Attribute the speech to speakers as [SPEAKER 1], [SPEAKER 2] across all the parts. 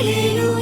[SPEAKER 1] 一路。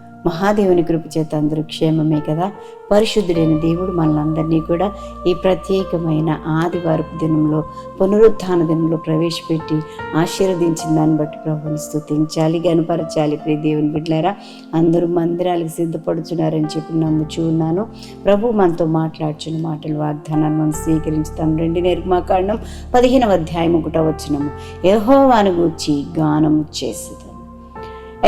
[SPEAKER 2] మహాదేవుని కృప చేత అందరూ క్షేమమే కదా. పరిశుద్ధుడైన దేవుడు మనలందరినీ కూడా ఈ ప్రత్యేకమైన ఆదివారపు దినంలో పునరుత్థాన దినంలో ప్రవేశపెట్టి ఆశీర్వదించిన దాన్ని బట్టి ప్రభుని స్థుతించాలి గనపరచాలి ప్రియ దేవుని బిడ్డారా అందరూ మందిరాలకు సిద్ధపడుచున్నారని చెప్పి నమ్ముచూ ఉన్నాను. ప్రభు మనతో మాట్లాడుచున్న మాటలు వాగ్దానాన్ని మనం స్వీకరించుతాం రెండు నిర్మాకాండం పదిహేనవ అధ్యాయం ఒకటో వచ్చినము యహోవాను గూర్చి గానము చేసేదాం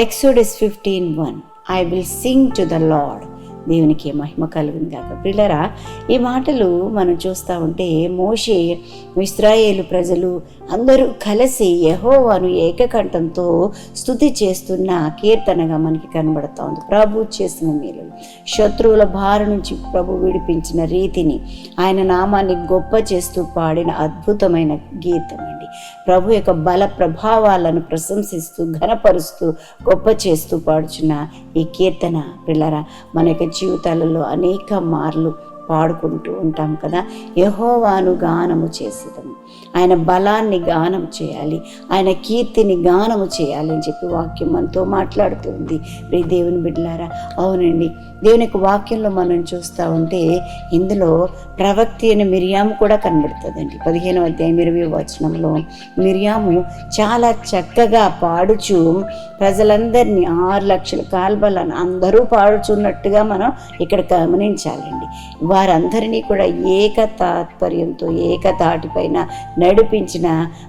[SPEAKER 2] Exodus fifteen one. I will sing to the Lord. దేవునికి మహిమ కలుగును కాక పిల్లరా ఈ మాటలు మనం చూస్తూ ఉంటే మోషే ఇస్రాయేలు ప్రజలు అందరూ కలిసి యహోవాను ఏకకంఠంతో స్థుతి చేస్తున్న కీర్తనగా మనకి కనబడుతూ ఉంది. ప్రభు చేసిన మేలు శత్రువుల భార నుంచి ప్రభు విడిపించిన రీతిని ఆయన నామాన్ని గొప్ప చేస్తూ పాడిన అద్భుతమైన గీతం అండి. ప్రభు యొక్క బల ప్రభావాలను ప్రశంసిస్తూ ఘనపరుస్తూ గొప్ప చేస్తూ పాడుచున్న ఈ కీర్తన పిల్లరా మన యొక్క జీవితాలలో అనేక మార్లు పాడుకుంటూ ఉంటాం కదా. యహోవాను గానము చేసేదము. ఆయన బలాన్ని గానం చేయాలి. ఆయన కీర్తిని గానము చేయాలి అని చెప్పి వాక్యం మనతో మాట్లాడుతుంది రే దేవుని బిడ్డలారా అవునండి. దేవుని యొక్క వాక్యంలో మనం చూస్తూ ఉంటే ఇందులో ప్రవక్తి అయిన మిరియాము కూడా కనబడుతుందండి. పదిహేను అధ్యాయం ఇరవై వచనంలో మిరియాము చాలా చక్కగా పాడుచు ప్రజలందరినీ ఆరు లక్షల కాల్బలను అందరూ పాడుచున్నట్టుగా మనం ఇక్కడ గమనించాలండి. వారందరినీ కూడా ఏక తాత్పర్యంతో ఏకతాటిపైన నడిపించిన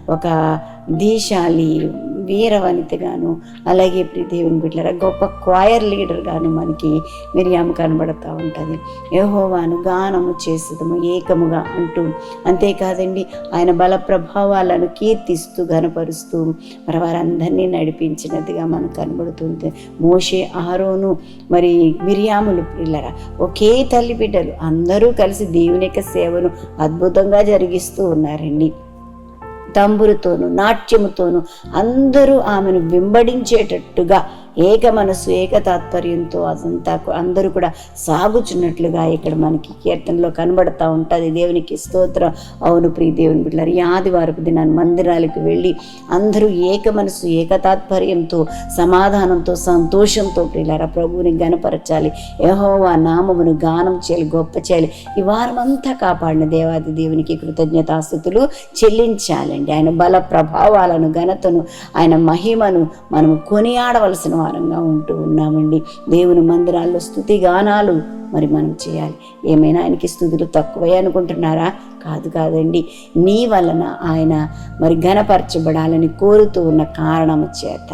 [SPEAKER 2] ఒక దీశాలి వీరవనితగాను అలాగే ప్రియ దేవుని బిడ్డల గొప్ప క్వాయర్ లీడర్గాను మనకి మిరియాము కనబడతా ఉంటుంది. యహోవాను గానము చేసేదము ఏకముగా అంటూ అంతేకాదండి ఆయన బల ప్రభావాలను కీర్తిస్తూ గనపరుస్తూ మరి వారందరినీ నడిపించినదిగా మనకు కనబడుతుంది మోషే ఆరోను మరి మిరియాములు పిల్లరా ఒకే తల్లి బిడ్డలు అందరూ కలిసి దేవుని యొక్క సేవను అద్భుతంగా జరిగిస్తూ ఉన్నారండి. తంబురుతోను నాట్యముతోనూ అందరూ ఆమెను వెంబడించేటట్టుగా ఏక మనసు ఏక తాత్పర్యంతో అదంతా అందరూ కూడా సాగుచున్నట్లుగా ఇక్కడ మనకి కీర్తనలో కనబడతా ఉంటుంది. దేవునికి స్తోత్రం. అవును ప్రియ దేవుని బిడ్డలారు ఈ ఆదివారపు దినాన్ని మందిరాలకు వెళ్ళి అందరూ ఏక మనసు ఏక తాత్పర్యంతో సమాధానంతో సంతోషంతో ప్రియులారా ప్రభువుని గనపరచాలి యహోవా నామమును గానం చేయాలి గొప్ప చేయాలి. ఈ వారమంతా కాపాడిన దేవాది దేవునికి కృతజ్ఞతాస్థుతులు చెల్లించాలండి. ఆయన బల ప్రభావాలను ఘనతను ఆయన మహిమను మనం కొనియాడవలసిన వారంగా ఉంటూ ఉన్నామండి. దేవుని మందిరాల్లో స్థుతి గానాలు మరి మనం చేయాలి. ఏమైనా ఆయనకి స్థుతులు తక్కువే అనుకుంటున్నారా? కాదు కాదండి. నీ వలన ఆయన మరి ఘనపరచబడాలని కోరుతూ ఉన్న కారణము చేత.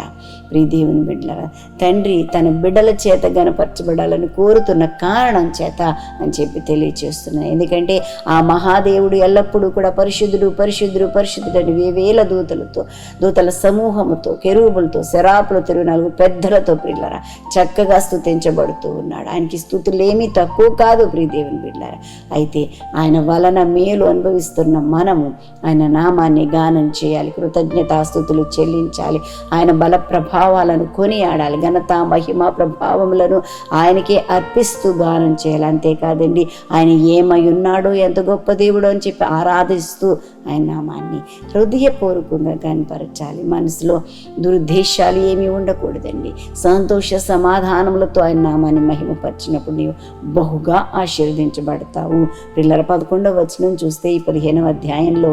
[SPEAKER 2] ప్రీదేవుని బిడ్డల తండ్రి తన బిడ్డల చేత గనపరచబడాలని కోరుతున్న కారణం చేత అని చెప్పి తెలియచేస్తున్నాను. ఎందుకంటే ఆ మహాదేవుడు ఎల్లప్పుడూ కూడా పరిశుద్ధుడు పరిశుద్ధుడు పరిశుద్ధుడని వేవేల దూతలతో దూతల సమూహముతో కెరూబులతో శరాపులు తిరుగు నాలుగు పెద్దలతో పిల్లరా చక్కగా స్థుతించబడుతూ ఉన్నాడు. ఆయనకి స్థుతులేమీ తక్కువ కాదు ప్రీదేవుని బిడ్డలరా. అయితే ఆయన వలన మేలు అనుభవిస్తున్న. మనము ఆయన నామాన్ని గానం చేయాలి కృతజ్ఞతాస్థుతులు చెల్లించాలి. ఆయన బల ప్రభావాలను కొనియాడాలి. ఘనత మహిమ ప్రభావములను ఆయనకే అర్పిస్తూ గానం చేయాలి. అంతేకాదండి ఆయన ఏమై ఉన్నాడో ఎంత గొప్ప దేవుడు అని చెప్పి ఆరాధిస్తూ ఆయన నామాన్ని హృదయపూర్వకంగా కనపరచాలి మనసులో దురుద్దేశాలు ఏమీ ఉండకూడదండి. సంతోష సమాధానములతో ఆయన నామాన్ని మహిమపరిచినప్పుడు నీవు బహుగా ఆశీర్వదించబడతావు. పిల్లల పదకొండవ వచనం చూస్తే చూస్తే ఈ పదిహేనవ అధ్యాయంలో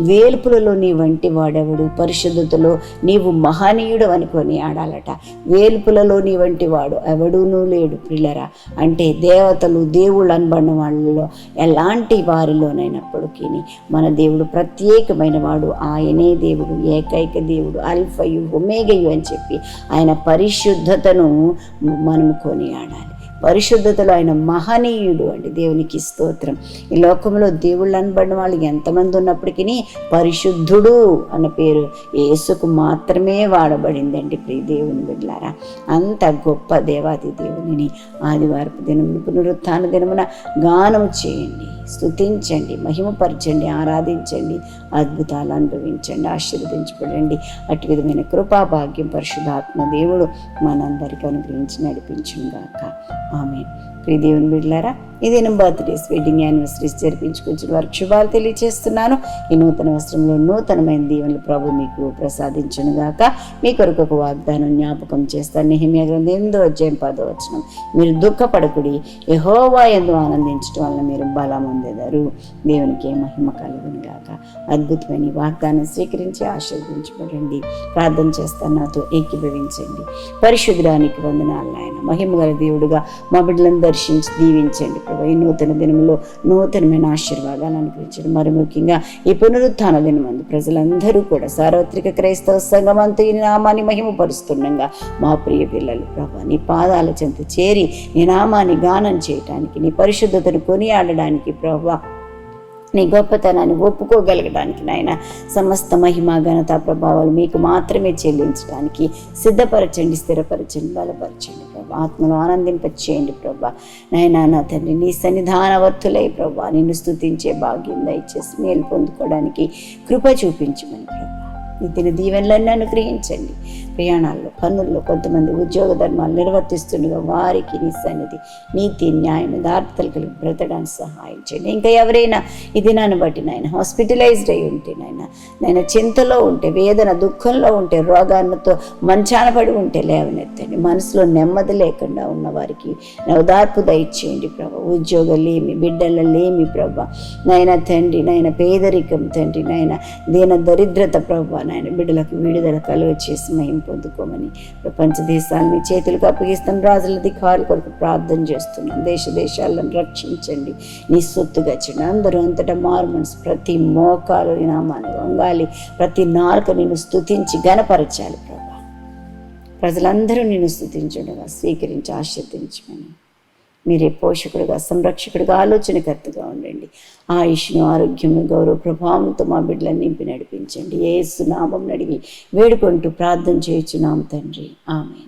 [SPEAKER 2] వేల్పులలో నీ వంటి వాడెవడు? పరిశుద్ధతలో నీవు మహనీయుడు అనుకొని ఆడాలట. వేల్పులలో నీ వంటి వాడు ఎవడూనూ లేడు పిల్లరా అంటే దేవతలు దేవుళ్ళు అనబడిన వాళ్ళలో ఎలాంటి వారిలోనైనప్పటికీ మన దేవుడు ప్రత్యేకమైన వాడు. ఆయనే దేవుడు ఏకైక దేవుడు అల్ఫయు ఒమేగయు అని చెప్పి ఆయన పరిశుద్ధతను మనం కొనియాడాలి పరిశుద్ధతలో ఆయన మహనీయుడు అండి. దేవునికి స్తోత్రం. ఈ లోకంలో దేవుళ్ళు అనబడిన వాళ్ళు ఎంతమంది ఉన్నప్పటికీ పరిశుద్ధుడు అన్న పేరు యేసుకు మాత్రమే వాడబడిందండి. ప్రియ దేవుని బిడ్లారా అంత గొప్ప దేవాది దేవునిని ఆదివారపు దినమున పునరుత్థాన దినమున గానం చేయండి. స్థుతించండి మహిమపరచండి ఆరాధించండి అద్భుతాలు అనుభవించండి ఆశీర్వదించబడండి. అటు విధమైన కృపా భాగ్యం పరిశుధాత్మ దేవుడు మనందరికీ అనుగ్రహించి నడిపించుగాక ఆమె ప్రియ దేవుని బిడ్లారా ఇది నేను బర్త్డేస్ వెడ్డింగ్ యానివర్సరీస్ జరిపించుకొచ్చిన వారికి శుభాలు తెలియజేస్తున్నాను. ఈ నూతన వస్త్రంలో నూతనమైన దీవెనలు ప్రభు మీకు ప్రసాదించను గాక. మీ కొరకు ఒక వాగ్దానం జ్ఞాపకం చేస్తాను. నిహిమియా గ్రంథం ఎందో అధ్యాయం పదవచనం మీరు దుఃఖపడకుడి యహోవా ఎందు ఆనందించడం వల్ల మీరు బలం పొందేదారు. దేవునికి మహిమ కలుగును గాక. అద్భుతమైన వాగ్దానం స్వీకరించి ఆశీర్వదించబడండి. ప్రార్థన చేస్తాను నాతో ఏకీభవించండి. పరిశుద్ధానికి వందనాలు ఆయన మహిమ గల దేవుడుగా మా బిడ్డలను దర్శించి దీవించండి ప్రభు ఈ నూతన దినములో నూతనమైన ఆశీర్వాదాలు అనుగ్రహించండి. మరి ముఖ్యంగా ఈ పునరుత్థాన దినమందు ప్రజలందరూ కూడా సార్వత్రిక క్రైస్తవ సంఘమంతా ఈ నామాన్ని మహిమపరుస్తుండగా మా ప్రియ పిల్లలు ప్రభా నీ పాదాల చెంత చేరి నీ నామాన్ని గానం చేయటానికి నీ పరిశుద్ధతను కొనియాడడానికి ప్రభా నీ గొప్పతనాన్ని ఒప్పుకోగలగడానికి నాయన సమస్త మహిమ ఘనత ప్రభావాలు మీకు మాత్రమే చెల్లించడానికి సిద్ధపరచండి స్థిరపరచండి బలపరచండి ప్రభా. ఆత్మను ఆనందింపచేయండి ప్రభా. నాయన నా తండ్రి నీ సన్నిధానవర్తులై ప్రభా నిన్ను స్థుతించే భాగ్యం దయచేసి మేలు పొందుకోవడానికి కృప చూపించమని ప్రభా. నితిన దీవెనలన్నీ అనుగ్రహించండి. ప్రయాణాల్లో పనుల్లో కొంతమంది ఉద్యోగ ధర్మాలు నిర్వర్తిస్తుండగా వారికి నీ సన్నిధి నీతి న్యాయం దార్తలు కలిగి బ్రతడానికి సహాయం చేయండి. ఇంకా ఎవరైనా ఇది నన్ను బట్టి నాయన హాస్పిటలైజ్డ్ అయి ఉంటే నాయన నాయన చింతలో ఉంటే వేదన దుఃఖంలో ఉంటే రోగాలతో మంచాన పడి ఉంటే లేవనెత్తండి. మనసులో నెమ్మది లేకుండా ఉన్న వారికి ఓదార్పు దయచేయండి ప్రభా. ఉద్యోగాలేమి బిడ్డలలేమి ప్రభా. నాయన తండ్రి నాయన పేదరికం తండ్రి నాయన దీన దరిద్రత ప్రభ. నాయన బిడ్డలకు విడుదల కలువ చేసి మేము పొందుకోమని. ప్రపంచ దేశాలని చేతులకు అప్పగిస్తాను రాజుల అధికారుల కొరకు ప్రార్థన చేస్తున్నాం. దేశ దేశాలను రక్షించండి. నీ సొత్తుగా చెండి. అందరూ అంతటా మార్మన్స్ ప్రతి మోకాలు నామాన్ని వంగాలి. ప్రతి నాలుక నిన్ను స్థుతించి గనపరచాలి ప్రభా. ప్రజలందరూ నేను స్థుతించుండగా స్వీకరించి ఆశీర్దించమని మీరే పోషకుడుగా సంరక్షకుడుగా ఆలోచనకర్తగా ఉండండి. ఆయుష్ను ఆరోగ్యం గౌరవ ప్రభావంతో మా బిడ్డలను నింపి నడిపించండి. ఏసు నామం అడిగి వేడుకుంటూ ప్రార్థన చేయుచున్నాం తండ్రి. ఆమె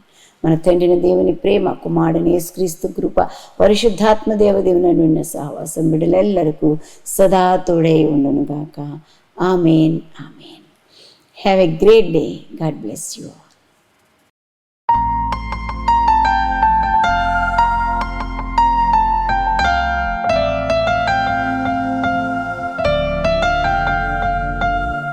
[SPEAKER 2] మన తండ్రిని దేవుని ప్రేమ కుమారుని యేసుక్రీస్తు కృప పరిశుద్ధాత్మ దేవదేవుని ఉన్న సహవాసం బిడ్డలెల్లరకు సదా తోడై ఉండునుగాక. Amen. Amen. Have a great day. God bless you